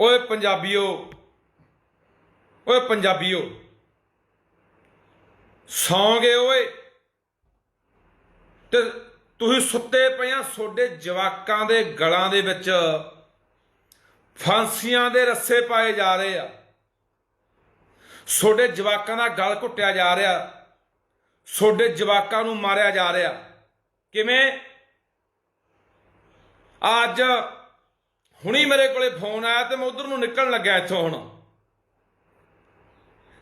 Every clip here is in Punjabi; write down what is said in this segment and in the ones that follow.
ਓਏ ਪੰਜਾਬੀਓ ਓਏ ਪੰਜਾਬੀਓ ਸੌਂ ਗਏ ਓਏ। ਤੇ ਤੁਸੀਂ ਸੁੱਤੇ ਪਿਆ ਤੁਹਾਡੇ ਜਵਾਕਾਂ ਦੇ ਗਲਾਂ ਦੇ ਵਿੱਚ, ਫਾਂਸੀਆਂ ਦੇ ਰੱਸੇ ਪਾਏ ਜਾ ਰਹੇ ਆ। ਤੁਹਾਡੇ ਜਵਾਕਾਂ ਦਾ ਗਲ ਘੁੱਟਿਆ ਜਾ ਰਿਹਾ ਤੁਹਾਡੇ ਜਵਾਕਾਂ ਨੂੰ ਮਾਰਿਆ ਜਾ ਰਿਹਾ। ਕਿਵੇਂ? ਅੱਜ ਹੁਣੀ ਮੇਰੇ ਕੋਲੇ ਫੋਨ ਆਇਆ ਤੇ ਮੈਂ ਉਧਰ ਨੂੰ ਨਿਕਲਣ ਲੱਗਿਆ ਇੱਥੋਂ ਹੁਣ।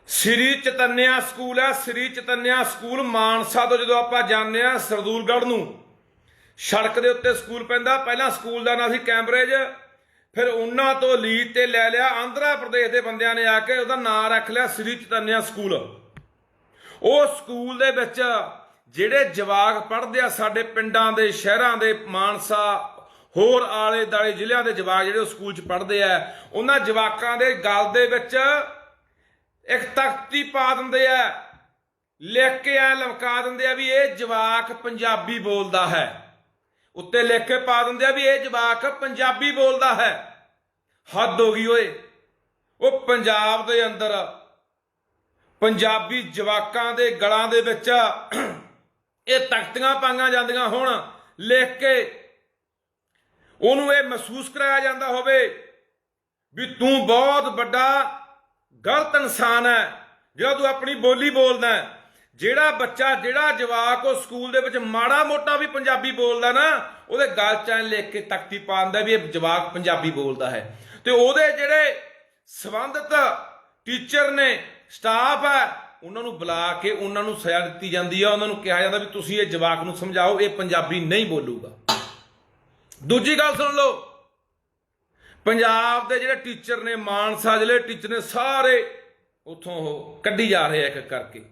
ਸ੍ਰੀ ਚਤਨਿਆ ਸਕੂਲ ਹੈ, ਸ੍ਰੀ ਚਤਨਿਆ ਸਕੂਲ ਮਾਨਸਾ ਤੋਂ ਜਦੋਂ ਆਪਾਂ ਜਾਂਦੇ ਆ ਸਰਦੂਲਗੜ੍ਹ ਨੂੰ। ਸੜਕ ਦੇ ਉੱਤੇ ਸਕੂਲ ਪੈਂਦਾ, ਪਹਿਲਾਂ ਸਕੂਲ ਦਾ ਨਾਂ ਸੀ ਕੈਂਬਰੇਜ, ਫਿਰ ਉਹਨਾਂ ਤੋਂ ਲੀਡ ਤੇ ਲੈ ਲਿਆ, ਆਂਧਰਾ ਪ੍ਰਦੇਸ਼ ਦੇ ਬੰਦਿਆਂ ਨੇ ਆ ਕੇ ਉਹਦਾ ਨਾਂ ਰੱਖ ਲਿਆ ਸ੍ਰੀ ਚਤਨਿਆ ਸਕੂਲ। ਉਹ ਸਕੂਲ ਦੇ ਵਿੱਚ ਜਿਹੜੇ ਜਵਾਕ ਪੜ੍ਹਦੇ ਆ ਸਾਡੇ ਪਿੰਡਾਂ ਦੇ, ਸ਼ਹਿਰਾਂ ਦੇ, ਮਾਨਸਾ ਹੋਰ ਆਲੇ ਦਾਲੇ ਜ਼ਿਲ੍ਹਿਆਂ ਦੇ ਜਵਾਕ ਜਿਹੜੇ ਉਹ ਸਕੂਲ 'ਚ ਪੜ੍ਹਦੇ ਆ, ਉਹਨਾਂ ਜਵਾਕਾਂ ਦੇ ਗਲ ਦੇ ਵਿੱਚ ਇੱਕ ਤਖਤੀ ਪਾ ਦਿੰਦੇ ਆ, ਲਿਖ ਕੇ ਆ ਲਮਕਾ ਦਿੰਦੇ ਆ ਵੀ ਇਹ ਜਵਾਕ ਪੰਜਾਬੀ ਬੋਲਦਾ ਹੈ। ਉੱਤੇ ਲਿਖ ਕੇ ਪਾ ਦਿੰਦੇ ਆ ਵੀ ਇਹ ਜਵਾਕ ਪੰਜਾਬੀ ਬੋਲਦਾ ਹੈ। ਹੱਦ ਹੋ ਗਈ ਓਏ। ਉਹ ਪੰਜਾਬ ਦੇ ਅੰਦਰ ਪੰਜਾਬੀ ਜਵਾਕਾਂ ਦੇ ਗਲਾਂ ਦੇ ਵਿੱਚ ਇਹ ਤਖਤੀਆਂ ਪਾਈਆਂ ਜਾਂਦੀਆਂ ਹੁਣ, ਲਿਖ ਕੇ ਉਹਨੂੰ ਇਹ ਮਹਿਸੂਸ ਕਰਾਇਆ ਜਾਂਦਾ ਹੋਵੇ ਵੀ ਤੂੰ ਬਹੁਤ ਵੱਡਾ ਗਲਤ ਇਨਸਾਨ ਹੈ, ਜਿਹੜਾ ਤੂੰ ਆਪਣੀ ਬੋਲੀ ਬੋਲਦਾ ਹੈ। ਜਿਹੜਾ ਬੱਚਾ, ਜਿਹੜਾ ਜਵਾਕ ਉਹ ਸਕੂਲ ਦੇ ਵਿੱਚ ਮਾੜਾ ਮੋਟਾ ਵੀ ਪੰਜਾਬੀ ਬੋਲਦਾ ਨਾ, ਉਹਦੇ ਗਲ ਚ ਲਿਖ ਕੇ ਤਖਤੀ ਪਾ ਦਿੰਦਾ ਵੀ ਇਹ ਜਵਾਕ ਪੰਜਾਬੀ ਬੋਲਦਾ ਹੈ। ਤੇ ਉਹਦੇ ਜਿਹੜੇ ਸੰਬੰਧਿਤ ਟੀਚਰ ਨੇ, ਸਟਾਫ ਹੈ, ਉਹਨਾਂ ਨੂੰ ਬੁਲਾ ਕੇ ਉਹਨਾਂ ਨੂੰ ਸਜ਼ਾ ਦਿੱਤੀ ਜਾਂਦੀ ਹੈ ਉਹਨਾਂ ਨੂੰ ਕਿਹਾ ਜਾਂਦਾ ਵੀ ਤੁਸੀਂ ਇਹ ਜਵਾਕ ਨੂੰ ਸਮਝਾਓ, ਇਹ ਪੰਜਾਬੀ ਨਹੀਂ ਬੋਲੂਗਾ। ਦੂਜੀ ਗੱਲ ਸੁਣ ਲਓ। ਪੰਜਾਬ ਦੇ ਜਿਹੜੇ ਟੀਚਰ ਨੇ, ਮਾਨਸਾ ਜ਼ਿਲ੍ਹੇ ਟੀਚਰ ਨੇ, ਸਾਰੇ ਉਥੋਂ ਉਹ ਕੱਢੀ ਜਾ ਰਹੇ ਆ ਇੱਕ ਕਰਕੇ।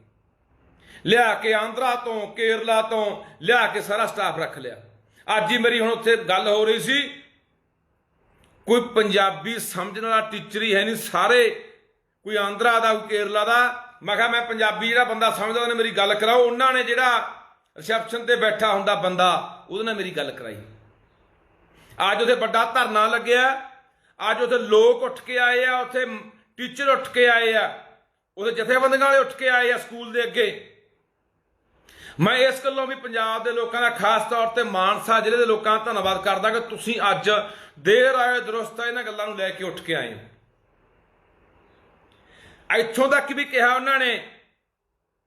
ਲਿਆ ਕੇ ਆਂਧਰਾ ਤੋਂ, ਕੇਰਲਾ ਤੋਂ, ਲਿਆ ਕੇ ਸਾਰਾ ਸਟਾਫ ਰੱਖ ਲਿਆ। ਅੱਜ ਹੀ ਮੇਰੀ ਹੁਣ ਉੱਥੇ ਗੱਲ ਹੋ ਰਹੀ ਸੀ। ਕੋਈ ਪੰਜਾਬੀ ਸਮਝਣ ਵਾਲਾ ਟੀਚਰ ਹੀ ਹੈ ਨਹੀਂ, ਸਾਰੇ। ਕੋਈ ਆਂਧਰਾ ਦਾ, ਕੋਈ ਕੇਰਲਾ ਦਾ। ਮੈਂ ਕਿਹਾ, ਮੈਂ ਪੰਜਾਬੀ ਜਿਹੜਾ ਬੰਦਾ ਸਮਝਦਾ, ਉਹਨੇ ਮੇਰੀ ਗੱਲ ਕਰਾਓ। ਉਹਨਾਂ ਨੇ ਜਿਹੜਾ ਰਿਸੈਪਸ਼ਨ ਤੇ ਬੈਠਾ ਹੁੰਦਾ ਬੰਦਾ, ਉਹਦੇ ਨਾਲ ਮੇਰੀ ਗੱਲ ਕਰਾਈ। ਅੱਜ ਉੱਥੇ ਵੱਡਾ ਧਰਨਾ ਲੱਗਿਆ। ਅੱਜ ਉੱਥੇ ਲੋਕ ਉੱਠ ਕੇ ਆਏ ਆ, ਉੱਥੇ ਟੀਚਰ ਉੱਠ ਕੇ ਆਏ ਆ ਉਹਦੇ ਜਥੇਬੰਦੀਆਂ ਵਾਲੇ ਉੱਠ ਕੇ ਆਏ ਆ ਸਕੂਲ ਦੇ ਅੱਗੇ। ਮੈਂ ਇਸ ਗੱਲੋਂ ਵੀ ਪੰਜਾਬ ਦੇ ਲੋਕਾਂ ਦਾ ਖਾਸ ਤੌਰ ਤੇ ਮਾਨਸਾ ਜ਼ਿਲ੍ਹੇ ਦੇ ਲੋਕਾਂ ਦਾ ਧੰਨਵਾਦ ਕਰਦਾ ਕਿ ਤੁਸੀਂ ਅੱਜ ਦੇਰ ਆਏ, ਦਰੁਸਤ ਇਹਨਾਂ ਗੱਲਾਂ ਨੂੰ ਲੈ ਕੇ ਉੱਠ ਕੇ ਆਏ ਹੋ। ਇੱਥੋਂ ਤੱਕ ਵੀ ਕਿਹਾ ਉਹਨਾਂ ਨੇ,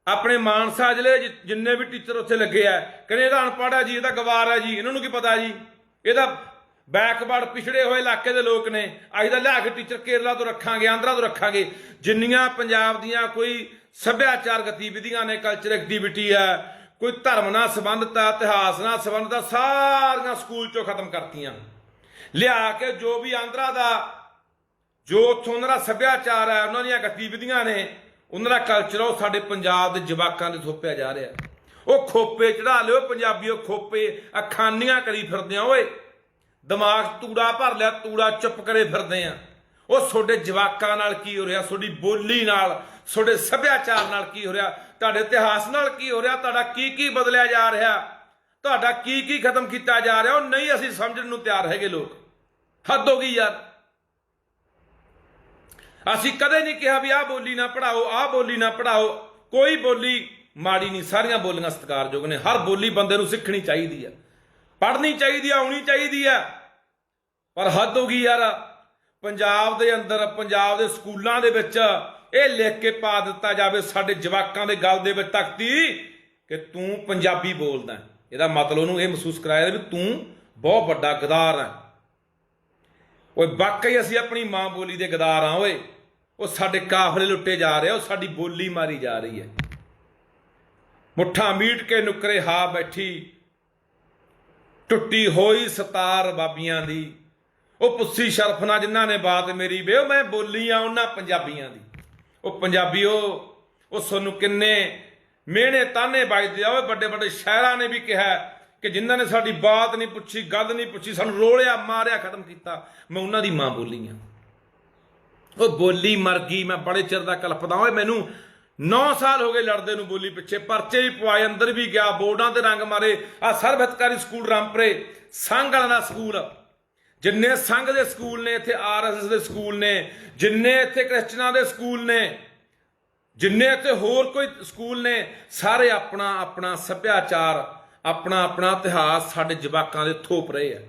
ਆਪਣੇ ਮਾਨਸਾ ਜ਼ਿਲ੍ਹੇ 'ਚ ਜਿੰਨੇ ਵੀ ਟੀਚਰ ਉੱਥੇ ਲੱਗੇ ਆ, ਕਹਿੰਦੇ ਇਹਦਾ ਅਨਪੜ੍ਹ ਆ ਜੀ ਇਹਦਾ ਗਵਾਰ ਆ ਜੀ, ਇਹਨਾਂ ਨੂੰ ਕੀ ਪਤਾ ਜੀ? ਇਹਦਾ ਬੈਕਵਰਡ ਪਿਛੜੇ ਹੋਏ ਇਲਾਕੇ ਦੇ ਲੋਕ ਨੇ। ਅਸੀਂ ਤਾਂ ਲਿਆ ਕੇ ਟੀਚਰ ਕੇਰਲਾ ਤੋਂ ਰੱਖਾਂਗੇ, ਆਂਧਰਾ ਤੋਂ ਰੱਖਾਂਗੇ। ਜਿੰਨੀਆਂ ਪੰਜਾਬ ਦੀਆਂ ਕੋਈ ਸੱਭਿਆਚਾਰ ਗਤੀਵਿਧੀਆਂ ਨੇ ਕਲਚਰ ਐਕਟੀਵਿਟੀ ਆ ਕੋਈ ਧਰਮ ਨਾਲ ਸੰਬੰਧਿਤ ਆ ਇਤਿਹਾਸ ਨਾਲ ਸੰਬੰਧਿਤ ਆ ਸਾਰੀਆਂ ਸਕੂਲ ਚੋਂ ਖਤਮ ਕਰਤੀਆਂ। ਲਿਆ ਕੇ ਜੋ ਵੀ ਆਂਧਰਾ ਦਾ, ਜੋ ਉੱਥੋਂ ਉਹਨਾਂ ਦਾ ਸੱਭਿਆਚਾਰ ਹੈ, ਉਹਨਾਂ ਦੀਆਂ ਗਤੀਵਿਧੀਆਂ ਨੇ, ਉਹਨਾਂ ਦਾ ਕਲਚਰ ਉਹ ਸਾਡੇ ਪੰਜਾਬ ਦੇ ਜਵਾਕਾਂ ਦੇ ਥੋਪਿਆ ਜਾ ਰਿਹਾ। ਉਹ ਖੋਪੇ ਚੜਾ ਲਿਓ, ਪੰਜਾਬੀਓ ਖੋਪੇ ਅਖਾਨੀਆਂ ਕਰੀ ਫਿਰਦੇ ਆ, ਓਏ। ਦਿਮਾਗ ਤੂੜਾ ਭਰ ਲਿਆ, ਤੂੜਾ ਚੁੱਪ ਕਰੇ ਫਿਰਦੇ ਆ। ਉਹ ਤੁਹਾਡੇ ਜਵਾਕਾਂ ਨਾਲ ਕੀ ਹੋ ਰਿਹਾ? ਤੁਹਾਡੀ ਬੋਲੀ ਨਾਲ, ਤੁਹਾਡੇ ਸੱਭਿਆਚਾਰ ਨਾਲ ਕੀ ਹੋ ਰਿਹਾ? ਤੁਹਾਡੇ ਇਤਿਹਾਸ ਨਾਲ ਕੀ ਹੋ ਰਿਹਾ? ਤੁਹਾਡਾ ਕੀ ਕੀ ਬਦਲਿਆ ਜਾ ਰਿਹਾ? ਤੁਹਾਡਾ ਕੀ ਕੀ ਖਤਮ ਕੀਤਾ ਜਾ ਰਿਹਾ? ਉਹ ਨਹੀਂ ਅਸੀਂ ਸਮਝਣ ਨੂੰ ਤਿਆਰ ਹੈਗੇ ਲੋਕ। ਹੱਦ ਹੋ ਗਈ ਯਾਰ। ਅਸੀਂ ਕਦੇ ਨਹੀਂ ਕਿਹਾ ਵੀ ਆਹ ਬੋਲੀ ਨਾ ਪੜਾਓ ਆਹ ਬੋਲੀ ਨਾ ਪੜਾਓ ਕੋਈ ਬੋਲੀ ਮਾੜੀ ਨਹੀਂ। ਸਾਰੀਆਂ ਬੋਲੀਆਂ ਸਤਿਕਾਰਯੋਗ ਨੇ। ਹਰ ਬੋਲੀ ਬੰਦੇ ਨੂੰ ਸਿੱਖਣੀ ਚਾਹੀਦੀ ਆ। ਪੜ੍ਹਨੀ ਚਾਹੀਦੀ ਆ, ਆਉਣੀ ਚਾਹੀਦੀ ਆ। ਪਰ ਹੱਦ ਹੋ ਗਈ ਯਾਰ। ਪੰਜਾਬ ਦੇ ਅੰਦਰ, ਪੰਜਾਬ ਦੇ ਸਕੂਲਾਂ ਦੇ ਵਿੱਚ ਇਹ ਲਿਖ ਕੇ ਪਾ ਦਿੱਤਾ ਜਾਵੇ ਸਾਡੇ ਜਵਾਕਾਂ ਦੇ ਗੱਲ ਦੇ ਵਿੱਚ ਤਖਤੀ ਕਿ ਤੂੰ ਪੰਜਾਬੀ ਬੋਲਦਾ ਇਹਦਾ ਮਤਲਬ ਉਹਨੂੰ ਇਹ ਮਹਿਸੂਸ ਕਰਾਇਆ ਵੀ ਤੂੰ ਬਹੁਤ ਵੱਡਾ ਗਦਾਰ ਹੈ। ਓਏ, ਵਾਕਈ ਅਸੀਂ ਆਪਣੀ ਮਾਂ ਬੋਲੀ ਦੇ ਗਦਾਰ ਆ ਓਏ। ਉਹ ਸਾਡੇ ਕਾਫਲੇ ਲੁੱਟੇ ਜਾ ਰਹੇ ਆ ਉਹ ਸਾਡੀ ਬੋਲੀ ਮਾਰੀ ਜਾ ਰਹੀ ਹੈ। ਮੁੱਠਾ ਮੀਟ ਕੇ ਨੁਕਰੇ ਹਾ ਬੈਠੀ, ਟੁੱਟੀ ਹੋਈ ਸਤਾਰ ਬਾਬੀਆਂ ਦੀ। ਉਹ ਪੁੱਸੀ ਸ਼ਰਫ ਨਾਲ ਜਿਨ੍ਹਾਂ ਨੇ ਬਾਤ ਮੇਰੀ, ਵੇ ਮੈਂ ਬੋਲੀ ਆ ਉਹਨਾਂ ਪੰਜਾਬੀਆਂ ਦੀ। ਉਹ ਪੰਜਾਬੀਓ ਉਹ ਸਾਨੂੰ ਕਿੰਨੇ ਮਿਹਣੇ ਤਾਨੇ ਵੱਜਦੇ ਆ। ਓਏ ਵੱਡੇ ਵੱਡੇ ਸ਼ਾਇਰਾਂ ਨੇ ਵੀ ਕਿਹਾ ਕਿ ਜਿਨ੍ਹਾਂ ਨੇ ਸਾਡੀ ਬਾਤ ਨਹੀਂ ਪੁੱਛੀ, ਗੱਲ ਨਹੀਂ ਪੁੱਛੀ, ਸਾਨੂੰ ਰੋਲਿਆ, ਮਾਰਿਆ, ਖਤਮ ਕੀਤਾ। ਮੈਂ ਉਹਨਾਂ ਦੀ ਮਾਂ ਬੋਲੀ ਆ ਉਹ ਬੋਲੀ ਮਰ ਗਈ, ਮੈਂ ਬੜੇ ਚਿਰ ਦਾ ਕਲਪਦਾ। ਓਏ ਮੈਨੂੰ 9 ਸਾਲ ਹੋ ਗਏ ਲੜਦੇ ਨੂੰ ਬੋਲੀ ਪਿੱਛੇ, ਪਰਚੇ ਵੀ ਪਵਾਏ, ਅੰਦਰ ਵੀ ਗਿਆ, ਬੋਰਡਾਂ ਤੇ ਰੰਗ ਮਾਰੇ। ਆ ਸਰਬਹਿਤਕਾਰੀ ਸਕੂਲ ਰਾਮਪਰੇ ਸੰਘ ਵਾਲਾ ਸਕੂਲ। ਜਿੰਨੇ ਸੰਘ ਦੇ ਸਕੂਲ ਨੇ, ਇੱਥੇ ਆਰਐਸਐਸ ਦੇ ਸਕੂਲ ਨੇ, ਜਿੰਨੇ ਇੱਥੇ ਕ੍ਰਿਸਚਨਾਂ ਦੇ ਸਕੂਲ ਨੇ, ਜਿੰਨੇ ਇੱਥੇ ਹੋਰ ਕੋਈ ਸਕੂਲ ਨੇ, ਸਾਰੇ ਆਪਣਾ ਆਪਣਾ ਸੱਭਿਆਚਾਰ, ਆਪਣਾ ਆਪਣਾ ਇਤਿਹਾਸ ਸਾਡੇ ਜਵਾਕਾਂ ਦੇ ਥੋਪ ਰਹੇ ਆ।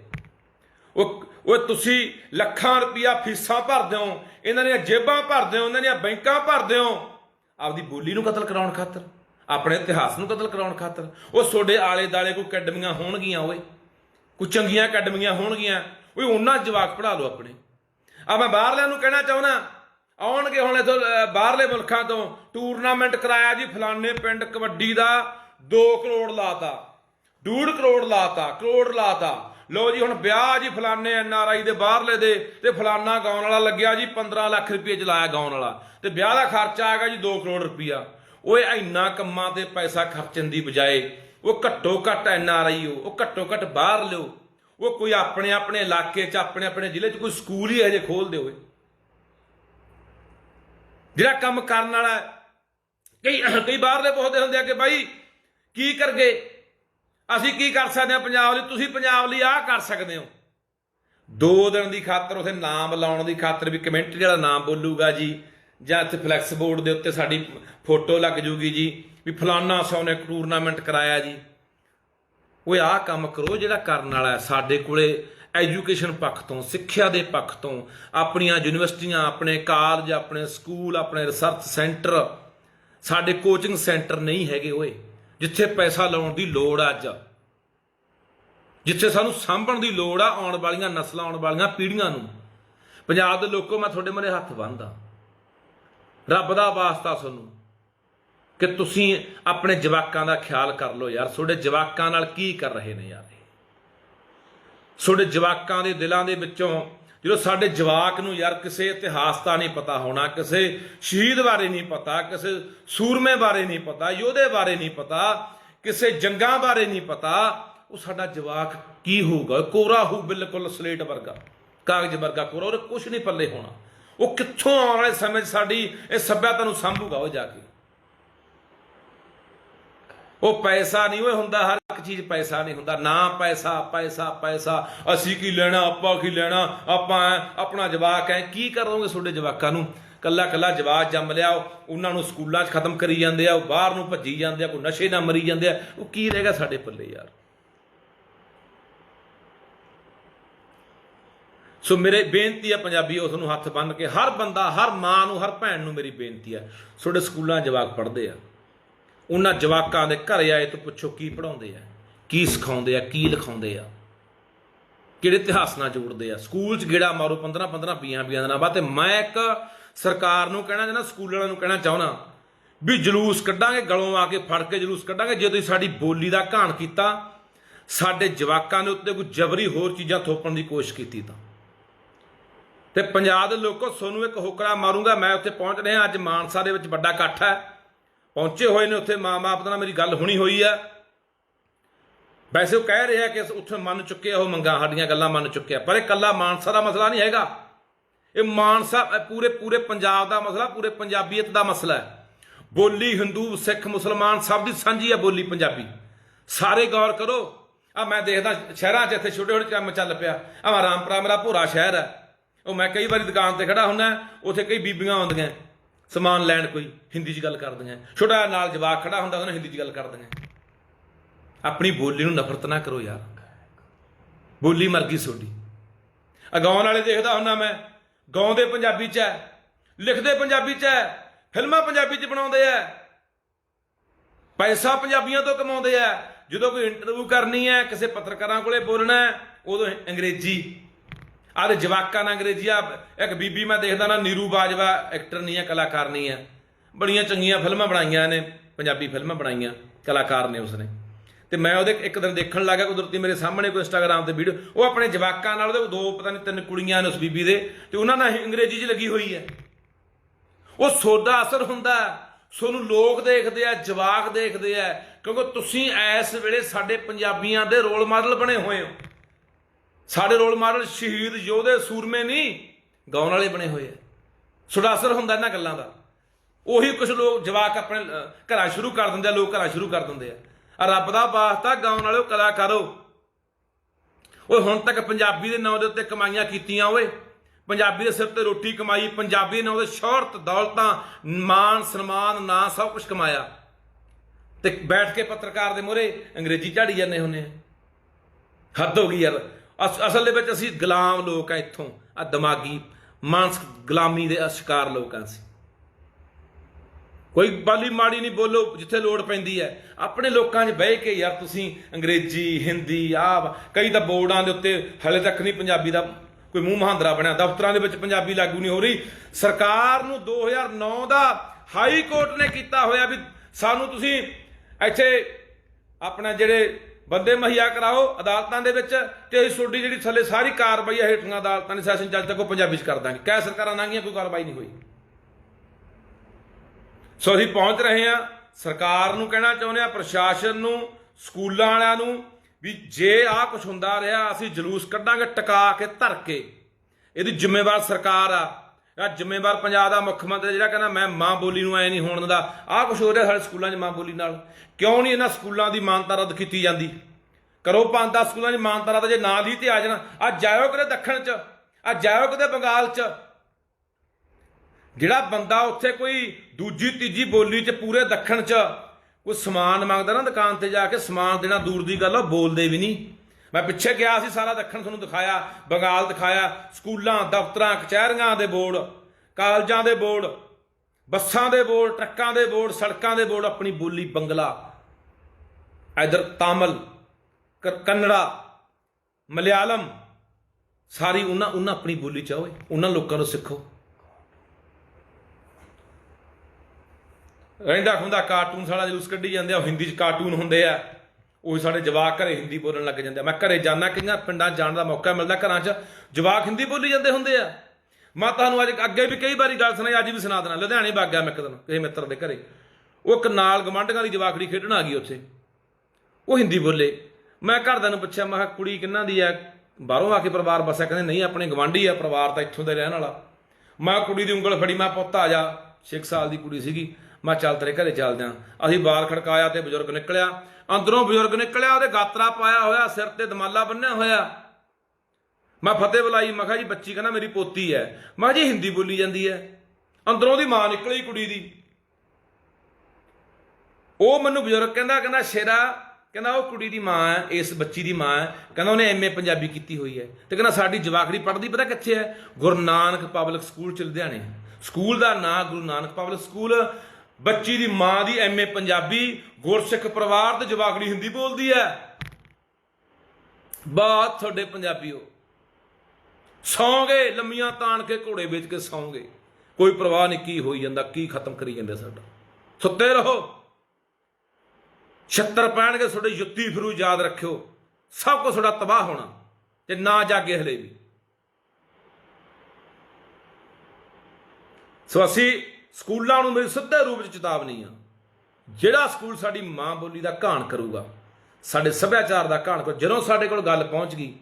ਉਹ ਉਹ ਤੁਸੀਂ ਲੱਖਾਂ ਰੁਪਇਆ ਫੀਸਾਂ ਭਰਦੇ ਹੋ, ਇਹਨਾਂ ਦੀਆਂ ਜੇਬਾਂ ਭਰਦੇ ਹੋ, ਇਹਨਾਂ ਦੀਆਂ ਬੈਂਕਾਂ ਭਰਦੇ ਹੋ, ਆਪਦੀ ਬੋਲੀ ਨੂੰ ਕਤਲ ਕਰਾਉਣ ਖਾਤਰ, ਆਪਣੇ ਇਤਿਹਾਸ ਨੂੰ ਕਤਲ ਕਰਾਉਣ ਖਾਤਰ, ਉਹ ਤੁਹਾਡੇ ਆਲੇ ਦਾਲੇ ਕੋਈ ਅਕੈਡਮੀਆਂ ਹੋਣਗੀਆਂ ਓਏ, ਕੋਈ ਚੰਗੀਆਂ ਅਕੈਡਮੀਆਂ ਹੋਣਗੀਆਂ ਓਏ ਉਹਨਾਂ ਜਵਾਕ ਪੜ੍ਹਾ ਲਓ ਆਪਣੇ। ਆ ਮੈਂ ਬਾਹਰਲਿਆਂ ਨੂੰ ਕਹਿਣਾ ਚਾਹੁੰਦਾ, ਆਉਣਗੇ ਹੁਣ ਇਥੋਂ ਬਾਹਰਲੇ ਮੁਲਕਾਂ ਤੋਂ ਟੂਰਨਾਮੈਂਟ ਕਰਾਇਆ ਜੀ ਫਲਾਣੇ ਪਿੰਡ ਕਬੱਡੀ ਦਾ 2 ਕਰੋੜ ਲਾਤਾ 2 ਕਰੋੜ ਲਾਤਾ ਕਰੋੜ ਲਾਤਾ। ਲੋ ਜੀ ਹੁਣ ਵਿਆਹ ਜੀ ਫਲਾਣੇ ਐਨ ਆਰ ਆਈ ਦੇ ਬਾਹਰਲੇ ਦੇ, ਤੇ ਫਲਾਨਾ ਗਾਉਣ ਵਾਲਾ ਲੱਗਿਆ ਜੀ 15 ਲੱਖ ਰੁਪਏ ਚ ਲਾਇਆ ਗਾਉਣ ਵਾਲਾ। ਤੇ ਵਿਆਹ ਦਾ ਖਰਚਾ ਆਏਗਾ ਜੀ 2 ਕਰੋੜ ਰੁਪਇਆ। ਓਏ ਇੰਨਾ ਕੰਮਾਂ ਤੇ ਪੈਸਾ ਖਰਚਣ ਦੀ ਬਜਾਏ, ਉਹ ਘੱਟੋ ਘੱਟ ਐਨ ਆਰ ਆਈ ਉਹ ਘੱਟੋ ਘੱਟ ਬਾਹਰ ਲਿਓ। ਉਹ ਕੋਈ ਆਪਣੇ ਆਪਣੇ ਇਲਾਕੇ 'ਚ, ਆਪਣੇ ਆਪਣੇ ਜ਼ਿਲ੍ਹੇ 'ਚ ਕੋਈ ਸਕੂਲ ਹੀ ਹਜੇ ਖੋਲ ਦਿਓ ਜਿਹੜਾ ਕੰਮ ਕਰਨ ਵਾਲਾ ਕਈ ਕਈ ਬਾਹਰਲੇ ਪੁੱਛਦੇ ਹੁੰਦੇ ਆ ਕਿ ਬਾਈ ਕੀ ਕਰਗੇ? ਅਸੀਂ ਕੀ ਕਰ ਸਕਦੇ ਹਾਂ ਪੰਜਾਬ ਲਈ? ਤੁਸੀਂ ਪੰਜਾਬ ਲਈ ਆਹ ਕਰ ਸਕਦੇ ਹੋ। ਦੋ ਦਿਨ ਦੀ ਖਾਤਰ ਉਥੇ ਨਾਮ ਲਾਉਣ ਦੀ ਖਾਤਰ ਵੀ ਕਮੈਂਟਰੀ ਵਾਲਾ ਨਾਮ ਬੋਲੂਗਾ ਜੀ। ਜਾਂ ਇੱਥੇ ਫਲੈਕਸ ਬੋਰਡ ਦੇ ਉੱਤੇ ਸਾਡੀ ਫੋਟੋ ਲੱਗ ਜੂਗੀ ਜੀ। ਵੀ ਫਲਾਨਾ ਸੌ ਨੇ ਟੂਰਨਾਮੈਂਟ ਕਰਾਇਆ ਜੀ। ਓਏ ਆਹ ਕੰਮ ਕਰੋ ਜਿਹੜਾ ਕਰਨ ਵਾਲਾ ਸਾਡੇ ਕੋਲੇ ਐਜੂਕੇਸ਼ਨ ਪੱਖ ਤੋਂ, ਸਿੱਖਿਆ ਦੇ ਪੱਖ ਤੋਂ, ਆਪਣੀਆਂ ਯੂਨੀਵਰਸਿਟੀਆਂ, ਆਪਣੇ ਕਾਲਜ ਆਪਣੇ ਸਕੂਲ, ਆਪਣੇ ਰਿਸਰਚ ਸੈਂਟਰ ਸਾਡੇ ਕੋਚਿੰਗ ਸੈਂਟਰ ਨਹੀਂ ਹੈਗੇ ਓਏ, ਜਿੱਥੇ ਪੈਸਾ ਲਾਉਣ ਦੀ ਲੋੜ ਆ ਅੱਜ। ਜਿੱਥੇ ਸਾਨੂੰ ਸਾਂਭਣ ਦੀ ਲੋੜ ਆ ਆਉਣ ਵਾਲੀਆਂ ਨਸਲਾਂ, ਆਉਣ ਵਾਲੀਆਂ ਪੀੜ੍ਹੀਆਂ ਨੂੰ। ਪੰਜਾਬ ਦੇ ਲੋਕੋ ਮੈਂ ਤੁਹਾਡੇ ਮੂਹਰੇ ਹੱਥ ਬੰਨਦਾ। ਰੱਬ ਦਾ ਵਾਸਤਾ ਤੁਹਾਨੂੰ। ਕਿ ਤੁਸੀਂ ਆਪਣੇ ਜਵਾਕਾਂ ਦਾ ਖਿਆਲ ਕਰ ਲਓ ਯਾਰ। ਤੁਹਾਡੇ ਜਵਾਕਾਂ ਨਾਲ ਕੀ ਕਰ ਰਹੇ ਨੇ ਯਾਰ? ਤੁਹਾਡੇ ਜਵਾਕਾਂ ਦੇ ਦਿਲਾਂ ਦੇ ਵਿੱਚੋਂ ਜਦੋਂ ਸਾਡੇ ਜਵਾਕ ਨੂੰ ਯਾਰ ਕਿਸੇ ਇਤਿਹਾਸ ਦਾ ਨਹੀਂ ਪਤਾ ਹੋਣਾ, ਕਿਸੇ ਸ਼ਹੀਦ ਬਾਰੇ ਨਹੀਂ ਪਤਾ, ਕਿਸੇ ਸੂਰਮੇ ਬਾਰੇ ਨਹੀਂ ਪਤਾ, ਯੋਧੇ ਬਾਰੇ ਨਹੀਂ ਪਤਾ, ਕਿਸੇ ਜੰਗਾਂ ਬਾਰੇ ਨਹੀਂ ਪਤਾ, ਉਹ ਸਾਡਾ ਜਵਾਕ ਕੀ ਹੋਊਗਾ? ਕੋਰਾ ਹੋਊ ਬਿਲਕੁਲ ਸਲੇਟ ਵਰਗਾ, ਕਾਗਜ਼ ਵਰਗਾ ਕੋਰਾ, ਉਹਦੇ ਕੁਝ ਨਹੀਂ ਪੱਲੇ ਹੋਣਾ। ਉਹ ਕਿੱਥੋਂ ਆਉਣ ਵਾਲੇ ਸਮੇਂ 'ਚ ਸਾਡੀ ਇਹ ਸੱਭਿਅਤਾ ਨੂੰ ਸੰਭੂਗਾ ਉਹ ਜਾ ਕੇ? ਉਹ ਪੈਸਾ ਨਹੀਂ ਓਏ ਹੁੰਦਾ ਹਰ ਇੱਕ ਚੀਜ਼ ਪੈਸਾ ਨਹੀਂ ਹੁੰਦਾ। ਨਾ ਪੈਸਾ ਪੈਸਾ ਪੈਸਾ। ਅਸੀਂ ਕੀ ਲੈਣਾ ਆਪਾਂ ਕੀ ਲੈਣਾ? ਆਪਾਂ ਐਂ, ਆਪਣਾ ਜਵਾਕ ਹੈ ਕੀ ਕਰੋਗੇ ਤੁਹਾਡੇ ਜਵਾਕਾਂ ਨੂੰ? ਕੱਲਾ ਕੱਲਾ ਜਵਾਕ ਜੰਮ ਲਿਆ ਉਹਨਾਂ ਨੂੰ ਸਕੂਲਾਂ 'ਚ ਖਤਮ ਕਰੀ ਜਾਂਦੇ ਆ ਉਹ ਬਾਹਰ ਨੂੰ ਭੱਜੀ ਜਾਂਦੇ ਆ ਕੋਈ ਨਸ਼ੇ ਨਾਲ ਮਰੀ ਜਾਂਦੇ ਆ। ਉਹ ਕੀ ਰਹੇਗਾ ਸਾਡੇ ਪੱਲੇ ਯਾਰ? ਸੋ ਮੇਰੇ ਬੇਨਤੀ ਆ ਪੰਜਾਬੀ ਉਸ ਨੂੰ ਹੱਥ ਬੰਨ ਕੇ ਹਰ ਬੰਦਾ ਹਰ ਮਾਂ ਨੂੰ ਹਰ ਭੈਣ ਨੂੰ ਮੇਰੀ ਬੇਨਤੀ ਹੈ ਤੁਹਾਡੇ ਸਕੂਲਾਂ ਜਵਾਕ ਪੜ੍ਹਦੇ ਆ। ਉਹਨਾਂ ਜਵਾਕਾਂ ਦੇ ਘਰ ਆਏ ਤੋਂ ਪੁੱਛੋ ਕੀ ਪੜਾਉਂਦੇ ਆ, ਕੀ ਸਿਖਾਉਂਦੇ ਆ, ਕੀ ਲਿਖਾਉਂਦੇ ਆ, ਕਿਹੜੇ ਇਤਿਹਾਸ ਨਾਲ ਜੋੜਦੇ ਆ? ਸਕੂਲ 'ਚ ਗੇੜਾ ਮਾਰੋ 15 15 ਪੀਆਂ ਪੀਆਂ ਦਿਨਾਂ ਬਾਅਦ ਤੇ ਮੈਂ ਇੱਕ ਸਰਕਾਰ ਨੂੰ ਕਹਿਣਾ ਚਾਹੁੰਦਾ, ਸਕੂਲ ਵਾਲਿਆਂ ਨੂੰ ਕਹਿਣਾ ਚਾਹੁੰਦਾ ਵੀ ਜਲੂਸ ਕੱਢਾਂਗੇ, ਗਲੋਂ ਆ ਕੇ ਫੜ ਕੇ ਜਲੂਸ ਕੱਢਾਂਗੇ, ਜੇ ਤੁਸੀਂ ਸਾਡੀ ਬੋਲੀ ਦਾ ਘਾਣ ਕੀਤਾ, ਸਾਡੇ ਜਵਾਕਾਂ ਦੇ ਉੱਤੇ ਕੋਈ ਜਬਰੀ ਹੋਰ ਚੀਜ਼ਾਂ ਥੋਪਣ ਦੀ ਕੋਸ਼ਿਸ਼ ਕੀਤੀ ਤਾਂ। ਤੇ ਪੰਜਾਬ ਦੇ ਲੋਕੋ, ਸੋਨੂੰ ਇੱਕ ਹੋਕਰਾ ਮਾਰੂੰਗਾ, ਮੈਂ ਉੱਥੇ ਪਹੁੰਚ ਰਿਹਾ, ਅੱਜ ਮਾਨਸਾ ਦੇ ਵਿੱਚ ਵੱਡਾ ਇਕੱਠ ਹੈ। ਪਹੁੰਚੇ ਹੋਏ ਨੇ ਉੱਥੇ ਮਾਂ-ਬਾਪ ਨਾਲ ਮੇਰੀ ਗੱਲ ਹੋਣੀ ਹੋਈ ਆ। ਵੈਸੇ ਉਹ ਕਹਿ ਰਿਹਾ ਕਿ ਉੱਥੇ ਮੰਨ ਚੁੱਕੇ ਆ ਉਹ ਮੰਗਾਂ, ਸਾਡੀਆਂ ਗੱਲਾਂ ਮੰਨ ਚੁੱਕੇ ਆ ਪਰ ਇਹ ਕੱਲਾ ਮਾਨਸਾ ਦਾ ਮਸਲਾ ਨਹੀਂ ਹੈਗਾ। ਇਹ ਮਾਨਸਾ ਪੂਰੇ ਪੂਰੇ ਪੰਜਾਬ ਦਾ ਮਸਲਾ, ਪੂਰੇ ਪੰਜਾਬੀਅਤ ਦਾ ਮਸਲਾ ਹੈ। ਬੋਲੀ ਹਿੰਦੂ, ਸਿੱਖ, ਮੁਸਲਮਾਨ ਸਭ ਦੀ ਸਾਂਝੀ ਹੈ ਬੋਲੀ ਪੰਜਾਬੀ। ਸਾਰੇ ਗੌਰ ਕਰੋ। ਆ ਮੈਂ ਦੇਖਦਾ ਸ਼ਹਿਰਾਂ 'ਚ ਇੱਥੇ ਛੋਟੇ ਛੋਟੇ ਕੰਮ ਚੱਲ ਪਿਆ। ਆ ਰਾਮਪੁਰਾ ਮੇਰਾ ਭੋਰਾ ਸ਼ਹਿਰ ਹੈ। ਉਹ ਮੈਂ ਕਈ ਵਾਰੀ ਦੁਕਾਨ ਤੇ ਖੜਾ ਹੁੰਦਾ, ਉੱਥੇ ਕਈ ਬੀਬੀਆਂ ਆਉਂਦੀਆਂ। ਸਮਾਨ ਲੈਣ ਕੋਈ ਹਿੰਦੀ 'ਚ ਗੱਲ ਕਰਦੀਆਂ। ਛੋਟਾ ਜਿਹਾ ਨਾਲ ਜਵਾਕ ਖੜਾ ਹੁੰਦਾ ਉਹਨੂੰ ਹਿੰਦੀ 'ਚ ਗੱਲ ਕਰਦੀਆਂ। ਆਪਣੀ ਬੋਲੀ ਨੂੰ ਨਫ਼ਰਤ ਨਾ ਕਰੋ ਯਾਰ। ਬੋਲੀ ਮਰ ਗਈ ਤੁਹਾਡੀ। ਅਗਾਉਣ ਵਾਲੇ ਦੇਖਦਾ ਹੁੰਦਾ ਮੈਂ, ਗਾਉਂਦੇ ਪੰਜਾਬੀ 'ਚ ਹੈ, ਲਿਖਦੇ ਪੰਜਾਬੀ 'ਚ ਹੈ, ਫਿਲਮਾਂ ਪੰਜਾਬੀ 'ਚ ਬਣਾਉਂਦੇ ਆ ਪੈਸਾ ਪੰਜਾਬੀਆਂ ਤੋਂ ਕਮਾਉਂਦੇ ਆ ਜਦੋਂ ਕੋਈ ਇੰਟਰਵਿਊ ਕਰਨੀ ਹੈ, ਕਿਸੇ ਪੱਤਰਕਾਰਾਂ ਕੋਲੇ ਬੋਲਣਾ ਉਦੋਂ ਅੰਗਰੇਜ਼ੀ ਆਹ ਜਵਾਕਾਂ ਨਾਲ ਅੰਗਰੇਜ਼ੀ ਆ, ਇੱਕ ਬੀਬੀ ਮੈਂ ਦੇਖਦਾ ਨਾ, ਨੀਰੂ ਬਾਜਵਾ ਐਕਟਰ ਨਹੀਂ ਹੈ, ਕਲਾਕਾਰ ਨਹੀਂ ਹੈ। ਬੜੀਆਂ ਚੰਗੀਆਂ ਫਿਲਮਾਂ ਬਣਾਈਆਂ ਨੇ, ਪੰਜਾਬੀ ਫਿਲਮਾਂ ਬਣਾਈਆਂ, ਕਲਾਕਾਰ ਨੇ ਉਸਨੇ। ਤੇ ਮੈਂ ਉਹਦੇ ਇੱਕ ਦਿਨ ਦੇਖਣ ਲੱਗਾ, ਕੁਦਰਤੀ ਮੇਰੇ ਸਾਹਮਣੇ ਕੋਈ ਇੰਸਟਾਗ੍ਰam ਤੇ ਵੀਡੀਓ ਉਹ ਆਪਣੇ ਜਵਾਕਾਂ ਨਾਲ ਉਹਦੇ ਦੋ, ਪਤਾ ਨਹੀਂ ਤਿੰਨ ਕੁੜੀਆਂ ਨੇ ਉਸ ਬੀਬੀ ਦੇ, ਤੇ ਉਹਨਾਂ ਨਾਲ ਅੰਗਰੇਜ਼ੀ 'ਚ ਲੱਗੀ ਹੋਈ ਹੈ। ਉਹ ਸੋਡਾ ਅਸਰ ਹੁੰਦਾ, ਸੋਨੂੰ ਲੋਕ ਦੇਖਦੇ ਆ, ਜਵਾਕ ਦੇਖਦੇ ਆ, ਕਿਉਂਕਿ ਤੁਸੀਂ ਇਸ ਵੇਲੇ ਸਾਡੇ ਪੰਜਾਬੀਆਂ ਦੇ ਰੋਲ ਮਾਡਲ ਬਣੇ ਹੋਏ ਹੋ। ਸਾਡੇ ਰੋਲ ਮਾਡਲ ਸ਼ਹੀਦ ਯੋਧੇ ਸੂਰਮੇ ਨਹੀਂ, ਗਾਉਣ ਵਾਲੇ ਬਣੇ ਹੋਏ ਆ। ਸੋਡਾ ਅਸਰ ਹੁੰਦਾ ਇਹਨਾਂ ਗੱਲਾਂ ਦਾ। ਉਹੀ ਕੁਝ ਲੋਕ ਜਵਾਕ ਆਪਣੇ ਘਰਾਂ ਸ਼ੁਰੂ ਕਰ ਦਿੰਦੇ ਆ, ਲੋਕ ਘਰਾਂ ਸ਼ੁਰੂ ਕਰ ਦਿੰਦੇ ਆ। ਆ ਰੱਬ ਦਾ ਵਾਸਤਾ ਗਾਉਣ ਵਾਲਿਓ ਕਲਾਕਾਰੋ ਓਏ, ਹੁਣ ਤੱਕ ਪੰਜਾਬੀ ਦੇ ਨਾਂ ਦੇ ਉੱਤੇ ਕਮਾਈਆਂ ਕੀਤੀਆਂ ਓਏ। ਪੰਜਾਬੀ ਦੇ ਸਿਰ ਤੇ ਰੋਟੀ ਕਮਾਈ, ਪੰਜਾਬੀ ਦੇ ਨਾਂ ਦੇ ਸ਼ੌਹਰਤ, ਦੌਲਤਾਂ, ਮਾਣ, ਸਨਮਾਨ, ਨਾਂ ਸਭ ਕੁਝ ਕਮਾਇਆ। ਤੇ ਬੈਠ ਕੇ ਪੱਤਰਕਾਰ ਦੇ ਮੂਹਰੇ ਅੰਗਰੇਜ਼ੀ ਝਾੜੀ ਜਾਂਦੇ ਹੁੰਨੇ ਹੱਦ ਹੋ ਗਈ ਯਾਰ। ਅਸ- ਅਸਲ ਦੇ ਵਿੱਚ ਅਸੀਂ ਗੁਲਾਮ ਲੋਕ ਆ ਇੱਥੋਂ। ਆ ਦਿਮਾਗੀ, ਮਾਨਸਿਕ ਗੁਲਾਮੀ ਦੇ ਸ਼ਿਕਾਰ ਲੋਕ ਆ ਅਸੀਂ। ਕੋਈ ਬਾਲੀ ਮਾੜੀ ਨਹੀਂ ਬੋਲੋ, ਜਿੱਥੇ ਲੋੜ ਪੈਂਦੀ ਹੈ। ਆਪਣੇ ਲੋਕਾਂ 'ਚ ਬਹਿ ਕੇ ਯਾਰ ਤੁਸੀਂ ਅੰਗਰੇਜ਼ੀ, ਹਿੰਦੀ, ਆਹ ਕਈ ਤਾਂ ਬੋਰਡਾਂ ਦੇ ਉੱਤੇ ਹਲੇ ਤੱਕ ਨਹੀਂ ਪੰਜਾਬੀ ਦਾ ਕੋਈ ਮੂੰਹ ਮਹਾਂਦਰਾ ਬਣਿਆ। ਦਫ਼ਤਰਾਂ ਦੇ ਵਿੱਚ ਪੰਜਾਬੀ ਲਾਗੂ ਨਹੀਂ ਹੋ ਰਹੀ। ਸਰਕਾਰ ਨੂੰ 2009 ਦਾ ਹਾਈ ਕੋਰਟ ਨੇ ਕੀਤਾ ਹੋਇਆ ਵੀ ਸਾਨੂੰ ਤੁਸੀਂ ਇੱਥੇ ਆਪਣਾ ਜਿਹੜੇ ਬੰਦੇ ਮੁਹੱਈਆ ਕਰਾਓ ਅਦਾਲਤਾਂ ਦੇ ਵਿੱਚ ਤੇ ਅਸੀਂ ਤੁਹਾਡੀ ਜਿਹੜੀ ਥੱਲੇ ਸਾਰੀ ਕਾਰਵਾਈ ਹੈ ਹੇਠੀਆਂ ਅਦਾਲਤਾਂ ਨੇ ਸੈਸ਼ਨ ਜੱਜ ਤੱਕ ਉਹ ਪੰਜਾਬੀ 'ਚ ਕਰ ਦਾਂਗੇ। ਕੈ ਸਰਕਾਰਾਂ ਨਾਂਗੀਆਂ ਕੋਈ ਕਾਰਵਾਈ ਨਹੀਂ ਹੋਈ। ਸੋ ਅਸੀਂ ਪਹੁੰਚ ਰਹੇ ਹਾਂ। ਸਰਕਾਰ ਨੂੰ ਕਹਿਣਾ ਚਾਹੁੰਦੇ ਆ ਪ੍ਰਸ਼ਾਸਨ ਨੂੰ, ਸਕੂਲਾਂ ਵਾਲਿਆਂ ਨੂੰ ਵੀ ਜੇ ਆਹ ਕੁਝ ਹੁੰਦਾ ਰਿਹਾ, ਅਸੀਂ ਜਲੂਸ ਕੱਢਾਂਗੇ, ਟਿਕਾ ਕੇ, ਧਰ ਕੇ। ਇਹਦੀ ਜ਼ਿੰਮੇਵਾਰ ਸਰਕਾਰ ਆ। ਆ ਜ਼ਿੰਮੇਵਾਰ ਪੰਜਾਬ ਦਾ ਮੁੱਖ ਮੰਤਰੀ ਜਿਹੜਾ ਕਹਿੰਦਾ, ਮੈਂ ਮਾਂ ਬੋਲੀ ਨੂੰ ਐ ਨਹੀਂ ਹੋਣ ਦਿੰਦਾ। ਆਹ ਕੁਝ ਹੋ ਰਿਹਾ ਸਾਡੇ ਸਕੂਲਾਂ 'ਚ ਮਾਂ ਬੋਲੀ ਨਾਲ। ਕਿਉਂ ਨਹੀਂ ਇਹਨਾਂ ਸਕੂਲਾਂ ਦੀ ਮਾਨਤਾ ਰੱਦ ਕੀਤੀ ਜਾਂਦੀ? ਕਰੋ ਪੰਜ ਦਸ ਸਕੂਲਾਂ 'ਚ ਮਾਨਤਾ ਰੱਦ, ਜੇ ਨਾ ਦੀ ਤੇ ਆ ਜਾਣਾ। ਆ ਜਾਇਓ ਕਿਤੇ ਦੱਖਣ 'ਚ ਆ ਜਾਇਓ ਕਿਤੇ ਬੰਗਾਲ 'ਚ। ਜਿਹੜਾ ਬੰਦਾ ਉੱਥੇ ਕੋਈ ਦੂਜੀ, ਤੀਜੀ ਬੋਲੀ 'ਚ ਪੂਰੇ ਦੱਖਣ 'ਚ ਕੋਈ ਸਮਾਨ ਮੰਗਦਾ ਨਾ ਦੁਕਾਨ ਤੇ ਜਾ ਕੇ, ਸਮਾਨ ਦੇਣਾ ਦੂਰ ਦੀ ਗੱਲ ਆ, ਉਹ ਬੋਲਦੇ ਵੀ ਨਹੀਂ। ਮੈਂ ਪਿੱਛੇ ਗਿਆ ਸੀ, ਸਾਰਾ ਦੱਖਣ ਤੁਹਾਨੂੰ ਦਿਖਾਇਆ, ਬੰਗਾਲ ਦਿਖਾਇਆ, ਸਕੂਲਾਂ, ਦਫ਼ਤਰਾਂ, ਕਚਹਿਰੀਆਂ ਦੇ ਬੋਰਡ, ਕਾਲਜਾਂ ਦੇ ਬੋਰਡ, ਬੱਸਾਂ ਦੇ ਬੋਰਡ, ਟਰੱਕਾਂ ਦੇ ਬੋਰਡ, ਸੜਕਾਂ ਦੇ ਬੋਰਡ, ਆਪਣੀ ਬੋਲੀ ਬੰਗਲਾ। ਇਧਰ ਤਾਮਿਲ ਕੰਨੜਾ, ਮਲਿਆਲਮ, ਸਾਰੀ ਉਹਨਾਂ ਉਹਨਾਂ ਆਪਣੀ ਬੋਲੀ ਚ ਆ ਓਏ ਉਹਨਾਂ ਲੋਕਾਂ ਨੂੰ ਸਿੱਖੋ। ਰਹਿੰਦਾ ਹੁੰਦਾ ਕਾਰਟੂਨ ਸਾਲਾ ਜਲੂਸ ਕੱਢੀ ਜਾਂਦੇ ਆ, ਉਹ ਹਿੰਦੀ ਚ ਕਾਰਟੂਨ ਹੁੰਦੇ ਆ। ਉਹੀ ਸਾਡੇ ਜਵਾਕ ਘਰੇ ਹਿੰਦੀ ਬੋਲਣ ਲੱਗ ਜਾਂਦੇ ਆ। ਮੈਂ ਘਰੇ ਜਾਣਾ ਕਈਆਂ ਪਿੰਡਾਂ 'ਚ ਜਾਣ ਦਾ ਮੌਕਾ ਮਿਲਦਾ ਘਰਾਂ 'ਚ। ਜਵਾਕ ਹਿੰਦੀ ਬੋਲੀ ਜਾਂਦੇ ਹੁੰਦੇ ਆ। ਮੈਂ ਤੁਹਾਨੂੰ ਅੱਜ ਅੱਗੇ ਵੀ ਕਈ ਵਾਰੀ ਗੱਲ ਸੁਣਾਈ, ਅੱਜ ਵੀ ਸੁਣਾ ਦੇਣਾ ਲੁਧਿਆਣੇ ਵਗ ਗਿਆ ਮੈਂ ਇੱਕ ਦਿਨ, ਕਿਸੇ ਮਿੱਤਰ ਦੇ ਘਰੇ। ਉਹ ਇੱਕ ਨਾਲ ਗਵਾਂਢੀਆਂ ਦੀ ਜਵਾਕੜੀ ਖੇਡਣ ਆ ਗਈ ਉੱਥੇ। ਉਹ ਹਿੰਦੀ ਬੋਲੇ। ਮੈਂ ਘਰਦਿਆਂ ਨੂੰ ਪੁੱਛਿਆ, ਮੈਂ ਕਿਹਾ, ਕੁੜੀ ਕਿੰਨਾਂ ਦੀ ਆ? ਬਾਹਰੋਂ ਆ ਕੇ ਪਰਿਵਾਰ ਬਸਿਆ ਕਹਿੰਦੇ, ਨਹੀਂ, ਆਪਣੇ ਗਵਾਂਢੀ ਆ, ਪਰਿਵਾਰ ਤਾਂ ਇੱਥੋਂ ਦੇ ਰਹਿਣ ਵਾਲਾ। ਮੈਂ ਕੁੜੀ ਦੀ ਉਂਗਲ ਫੜੀ, ਮੈਂ ਪੁੱਤ, ਆ ਜਾ। 6 ਸਾਲ ਦੀ ਕੁੜੀ ਸੀਗੀ। ਮੈਂ ਚੱਲ ਤੇਰੇ ਘਰੇ ਚੱਲਦਿਆਂ ਅਸੀਂ ਬਾਹਰ ਖੜਕਾਇਆ ਤੇ ਬਜ਼ੁਰਗ ਨਿਕਲਿਆ। ਅੰਦਰੋਂ ਬਜ਼ੁਰਗ ਨਿਕਲਿਆ ਉਹਦੇ ਗਾਤਰਾ ਪਾਇਆ ਹੋਇਆ, ਸਿਰ ਤੇ ਦਮਾਲਾ ਬੰਨਿਆ ਹੋਇਆ। ਮੈਂ ਫਤਿਹ ਬੁਲਾਈ, ਮੈਂ ਕਿਹਾ ਜੀ ਬੱਚੀ ਕਹਿੰਦਾ ਮੇਰੀ ਪੋਤੀ ਹੈ। ਮੈਂ ਕਿਹਾ ਜੀ ਹਿੰਦੀ ਬੋਲੀ ਜਾਂਦੀ ਹੈ। ਅੰਦਰੋਂ ਦੀ ਮਾਂ ਨਿਕਲੀ ਕੁੜੀ ਦੀ। ਉਹ ਮੈਨੂੰ ਬਜ਼ੁਰਗ ਕਹਿੰਦਾ ਕਹਿੰਦਾ ਸ਼ੇਰਾ, ਕਹਿੰਦਾ ਉਹ ਕੁੜੀ ਦੀ ਮਾਂ ਹੈ, ਇਸ ਬੱਚੀ ਦੀ ਮਾਂ ਹੈ। ਕਹਿੰਦਾ ਉਹਨੇ ਐਮਏ ਪੰਜਾਬੀ ਕੀਤੀ ਹੋਈ ਹੈ। ਤੇ ਕਹਿੰਦਾ ਸਾਡੀ ਜਵਾਕੜੀ ਪੜ੍ਹਦੀ ਪਤਾ ਕਿੱਥੇ ਹੈ? ਗੁਰੂ ਨਾਨਕ ਪਬਲਿਕ ਸਕੂਲ ਚ ਲੁਧਿਆਣੇ। ਸਕੂਲ ਦਾ ਨਾਂ ਗੁਰੂ ਨਾਨਕ ਪਬਲਿਕ ਸਕੂਲ ਬੱਚੀ ਦੀ ਮਾਂ ਦੀ ਐਮਏ ਪੰਜਾਬੀ, ਗੁਰਸਿੱਖ ਪਰਿਵਾਰ ਤੇ ਜਵਾਕੜੀ ਹਿੰਦੀ ਬੋਲਦੀ ਹੈ। ਬਾਤ ਤੁਹਾਡੇ ਪੰਜਾਬੀਓ, ਸੌਂਗੇ, ਲੰਮੀਆਂ ਤਾਣ ਕੇ ਘੋੜੇ ਵੇਚ ਕੇ ਸੌਂਗੇ। ਕੋਈ ਪਰਵਾਹ ਨਹੀਂ ਕੀ ਹੋਈ ਜਾਂਦਾ, ਕੀ ਖਤਮ ਕਰੀ ਜਾਂਦੇ ਸਾਡਾ। ਸੁੱਤੇ ਰਹੋ। ਛੱਤਰ ਪੈਣਗੇ ਤੁਹਾਡੇ ਜੁੱਤੀ ਫਿਰੂ, ਯਾਦ ਰੱਖਿਓ। ਸਭ ਕੁਝ ਤੁਹਾਡਾ ਤਬਾਹ ਹੋਣਾ ਤੇ ਨਾ ਜਾਗੇ ਹਲੇ ਵੀ ਸੋ ਅਸੀਂ ਸਕੂਲਾਂ ਨੂੰ ਮੇਰੀ ਸਿੱਧੇ ਰੂਪ ਚ ਚੇਤਾਵਨੀ ਆ। ਜਿਹੜਾ ਸਕੂਲ ਸਾਡੀ ਮਾਂ ਬੋਲੀ ਦਾ ਘਾਣ ਕਰੂਗਾ, ਸਾਡੇ ਸੱਭਿਆਚਾਰ ਦਾ ਘਾਣ ਕਰ ਜਦੋਂ ਸਾਡੇ ਕੋਲ ਗੱਲ ਪਹੁੰਚ ਗਈ,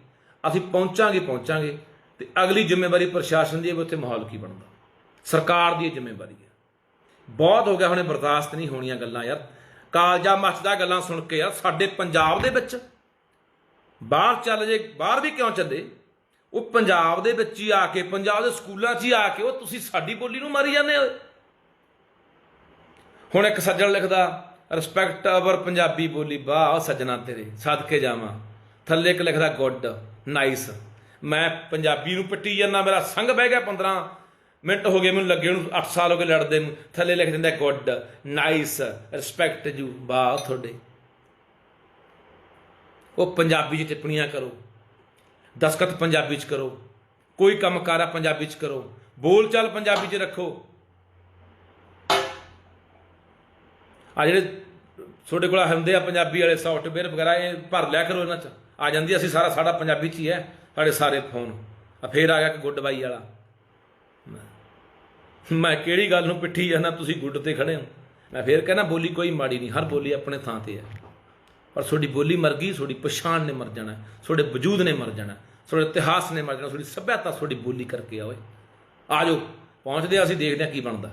ਅਸੀਂ ਪਹੁੰਚਾਂਗੇ ਪਹੁੰਚਾਂਗੇ ਤੇ ਅਗਲੀ ਜ਼ਿੰਮੇਵਾਰੀ ਪ੍ਰਸ਼ਾਸਨ ਦੀ ਹੈ ਵੀ ਉੱਥੇ ਮਾਹੌਲ ਕੀ ਬਣਦਾ ਸਰਕਾਰ ਦੀ ਇਹ ਜ਼ਿੰਮੇਵਾਰੀ ਹੈ। ਬਹੁਤ ਹੋ ਗਿਆ ਹੁਣੇ ਬਰਦਾਸ਼ਤ ਨਹੀਂ ਹੋਣੀਆਂ ਗੱਲਾਂ ਯਾਰ। ਕਾਲਜਾ ਮੱਚਦਾ ਗੱਲਾਂ ਸੁਣ ਕੇ ਯਾਰ, ਸਾਡੇ ਪੰਜਾਬ ਦੇ ਵਿੱਚ ਬਾਹਰ ਚੱਲ ਜੇ, ਬਾਹਰ ਵੀ ਕਿਉਂ ਚੱਲੇ? ਉਹ ਪੰਜਾਬ ਦੇ ਵਿੱਚ ਹੀ ਆ ਕੇ, ਪੰਜਾਬ ਦੇ ਸਕੂਲਾਂ 'ਚ ਹੀ ਆ ਕੇ ਉਹ ਤੁਸੀਂ ਸਾਡੀ ਬੋਲੀ ਨੂੰ ਮਾਰੀ ਜਾਂਦੇ ਹੋ। ਹੁਣ ਇੱਕ ਸੱਜਣ ਲਿਖਦਾ ਰਿਸਪੈਕਟ ਅਵਰ ਪੰਜਾਬੀ ਬੋਲੀ, ਵਾਹ ਉਹ ਸੱਜਣਾ ਤੇਰੇ, ਸਦਕੇ ਜਾਵਾਂ। ਥੱਲੇ ਇੱਕ ਲਿਖਦਾ ਗੁੱਡ ਨਾਈਸ ਮੈਂ ਪੰਜਾਬੀ ਨੂੰ ਪੱਟੀ ਜਾਂਦਾ, ਮੇਰਾ ਸੰਗ ਬਹਿ ਗਿਆ 15 ਮਿੰਟ ਹੋ ਗਏ, ਮੈਨੂੰ ਲੱਗੇ ਨੂੰ 8 ਸਾਲ ਹੋ ਗਏ ਲੜਦੇ ਨੂੰ। ਥੱਲੇ ਲਿਖ ਦਿੰਦਾ ਗੁੱਡ ਨਾਈਸ ਰਿਸਪੈਕਟ ਯੂ ਵਾਹ ਤੁਹਾਡੇ। ਉਹ ਪੰਜਾਬੀ 'ਚ ਟਿੱਪਣੀਆਂ ਕਰੋ, ਦਸਖਤ ਪੰਜਾਬੀ 'ਚ ਕਰੋ, ਕੋਈ ਕੰਮ ਕਾਰਾ ਪੰਜਾਬੀ 'ਚ ਕਰੋ, ਬੋਲਚਾਲ ਪੰਜਾਬੀ 'ਚ ਰੱਖੋ। ਆ ਜਿਹੜੇ ਤੁਹਾਡੇ ਕੋਲ ਹੁੰਦੇ ਆ ਪੰਜਾਬੀ ਵਾਲੇ ਸੌਫਟਵੇਅਰ ਵਗੈਰਾ, ਇਹ ਭਰ ਲਿਆ ਕਰੋ ਇਹਨਾਂ 'ਚ। ਆ ਜਾਂਦੀ ਅਸੀਂ ਸਾਰਾ ਸਾਡਾ ਪੰਜਾਬੀ 'ਚ ਹੀ ਹੈ, ਸਾਡੇ ਸਾਰੇ ਫੋਨ ਆ ਫੇਰ ਆ ਗਿਆ ਕਿ ਗੁੱਡ ਬਾਈ ਵਾਲਾ। ਮੈਂ ਕਿਹੜੀ ਗੱਲ ਨੂੰ ਪਿੱਠੀ ਜਾਣਾ ਤੁਸੀਂ ਗੁੱਡ ਤੇ ਖੜੇ ਹੋ। ਮੈਂ ਫੇਰ ਕਹਿੰਦਾ, ਬੋਲੀ ਕੋਈ ਮਾੜੀ ਨਹੀਂ, ਹਰ ਬੋਲੀ ਆਪਣੇ ਥਾਂ ਤੇ ਹੈ। ਪਰ ਤੁਹਾਡੀ ਬੋਲੀ ਮਰ ਗਈ, ਤੁਹਾਡੀ ਪਛਾਣ ਨੇ ਮਰ ਜਾਣਾ, ਤੁਹਾਡੇ ਵਜੂਦ ਨੇ ਮਰ ਜਾਣਾ, ਤੁਹਾਡੇ ਇਤਿਹਾਸ ਨੇ ਮਰ ਜਾਣਾ, ਤੁਹਾਡੀ ਸੱਭਿਅਤਾ ਤੁਹਾਡੀ ਬੋਲੀ ਕਰਕੇ ਆਵੇ ਆਜੋ, ਪਹੁੰਚਦੇ ਹਾਂ ਅਸੀਂ ਦੇਖਦੇ ਹਾਂ ਕੀ ਬਣਦਾ।